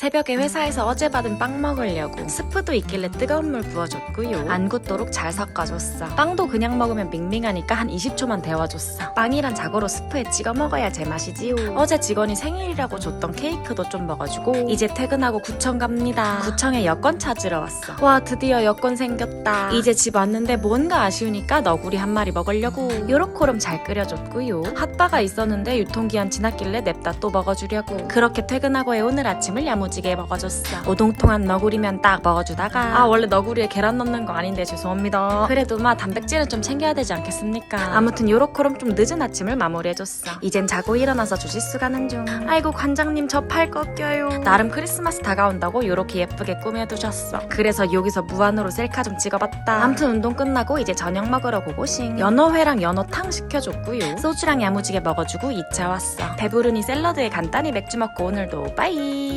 새벽에 회사에서 어제 받은 빵 먹으려고 스프도 있길래 뜨거운 물 부어줬고요. 안 굳도록 잘 섞어줬어. 빵도 그냥 먹으면 밍밍하니까 한 20초만 데워줬어. 빵이란 자고로 스프에 찍어 먹어야 제맛이지요. 어제 직원이 생일이라고 줬던 케이크도 좀 먹어주고 이제 퇴근하고 구청 갑니다. 구청에 여권 찾으러 왔어. 와 드디어 여권 생겼다. 이제 집 왔는데 뭔가 아쉬우니까 너구리 한 마리 먹으려고 요렇코름 잘 끓여줬고요. 핫바가 있었는데 유통기한 지났길래 냅다 또 먹어주려고 그렇게 퇴근하고의 오늘 아침을 야무 지게 먹어줬어. 오동통한 너구리면 딱 먹어주다가 아 원래 너구리에 계란 넣는 거 아닌데 죄송합니다. 그래도 마 단백질은 좀 챙겨야 되지 않겠습니까? 아무튼 요렇코름 좀 늦은 아침을 마무리해줬어. 이젠 자고 일어나서 주짓수 가는 중. 아이고 관장님 저 팔 꺾여요. 나름 크리스마스 다가온다고 요렇게 예쁘게 꾸며두셨어. 그래서 여기서 무한으로 셀카 좀 찍어봤다. 아무튼 운동 끝나고 이제 저녁 먹으러 고고싱. 연어회랑 연어탕 시켜줬고요. 소주랑 야무지게 먹어주고 2차 왔어. 배부르니 샐러드에 간단히 맥주 먹고 오늘도 빠이.